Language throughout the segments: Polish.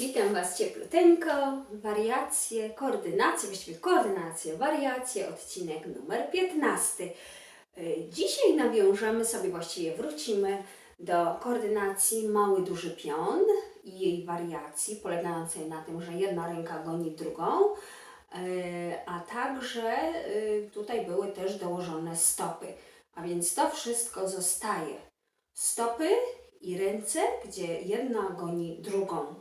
Witam Was ciepluteńko. Wariacje, koordynacje, właściwie koordynacje, wariacje, odcinek numer 15. Y, Dzisiaj nawiążemy sobie, właściwie wrócimy do koordynacji mały, duży pion i jej wariacji polegającej na tym, że jedna ręka goni drugą, y, a także y, tutaj były też dołożone stopy. A więc to wszystko zostaje. Stopy i ręce, gdzie jedna goni drugą.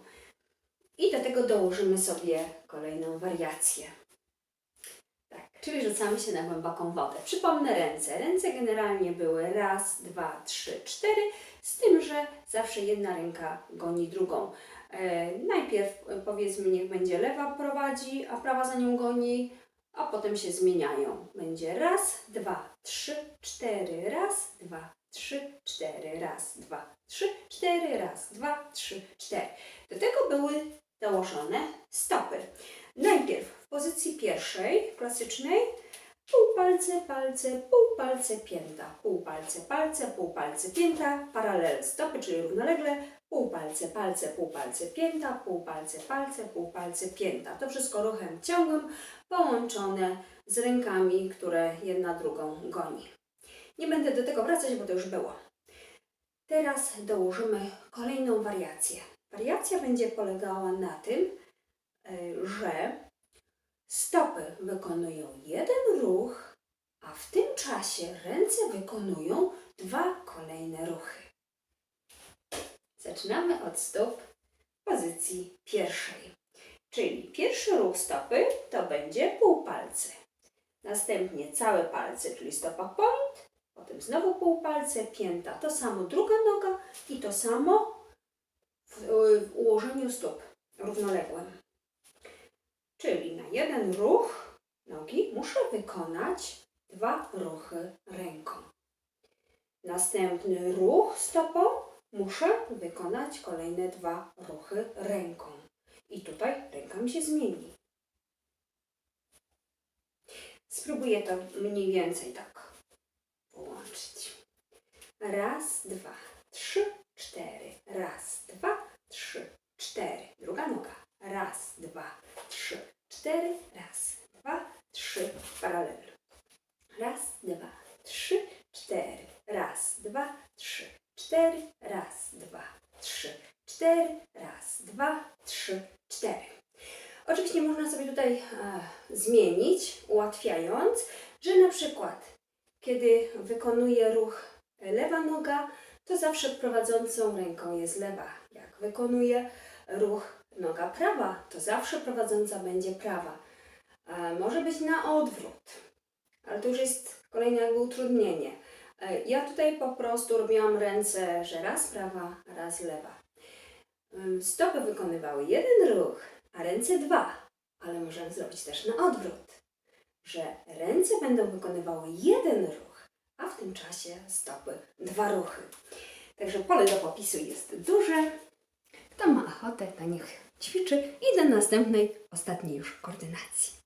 I do tego dołożymy sobie kolejną wariację. Tak, czyli rzucamy się na głęboką wodę. Przypomnę ręce. Ręce generalnie były raz, dwa, trzy, cztery, z tym, że zawsze jedna ręka goni drugą. E, najpierw e, powiedzmy, niech będzie lewa prowadzi, a prawa za nią goni, a potem się zmieniają. Będzie raz, dwa, trzy, cztery, raz, dwa, trzy, cztery, raz, dwa, trzy, cztery, raz, dwa, trzy, cztery. Do tego były dołożone stopy. Najpierw w pozycji pierwszej, klasycznej, pół palce, palce, pół palce, pięta, pół palce, palce, pół palce, pięta, paralel stopy, czyli równolegle, pół palce, palce, pół palce, pięta, pół palce, palce, pół palce, pięta. To wszystko ruchem ciągłym, połączone z rękami, które jedna drugą goni. Nie będę do tego wracać, bo to już było. Teraz dołożymy kolejną wariację. Wariacja będzie polegała na tym, y, że stopy wykonują jeden ruch, a w tym czasie ręce wykonują dwa kolejne ruchy. Zaczynamy od stóp pozycji pierwszej. Czyli pierwszy ruch stopy to będzie pół palce. Następnie całe palce, czyli stopa point, potem znowu pół palce, pięta. To samo druga noga i to samo w, ułożeniu stóp równoległym. Czyli na jeden ruch nogi muszę wykonać dwa ruchy ręką. Następny ruch stopą muszę wykonać kolejne dwa ruchy ręką. I tutaj ręka mi się zmieni. Spróbuję to mniej więcej tak połączyć. Raz, dwa, trzy, cztery. Raz, dwa, trzy, cztery. Druga noga. Raz, dwa, trzy, cztery. Raz, dwa, trzy. Paralel. Raz, dwa, trzy, cztery. Raz, dwa, trzy, cztery. Raz, dwa, trzy, cztery. Raz, dwa, trzy, cztery. Oczywiście można sobie tutaj e, zmienić, ułatwiając, że na przykład kiedy wykonuje ruch lewa noga, to zawsze prowadzącą ręką jest lewa. Jak wykonuje ruch noga prawa, to zawsze prowadząca będzie prawa. E, może być na odwrót, ale to już jest kolejne jakby utrudnienie. E, ja tutaj po prostu robiłam ręce, że raz prawa, raz lewa. Ym, Stopy wykonywały jeden ruch, a ręce dwa, ale możemy zrobić też na odwrót, że ręce będą wykonywały jeden ruch, a w tym czasie stopy dwa ruchy. Także pole do popisu jest duże. Kto ma ochotę, to niech ćwiczy i do następnej, ostatniej już koordynacji.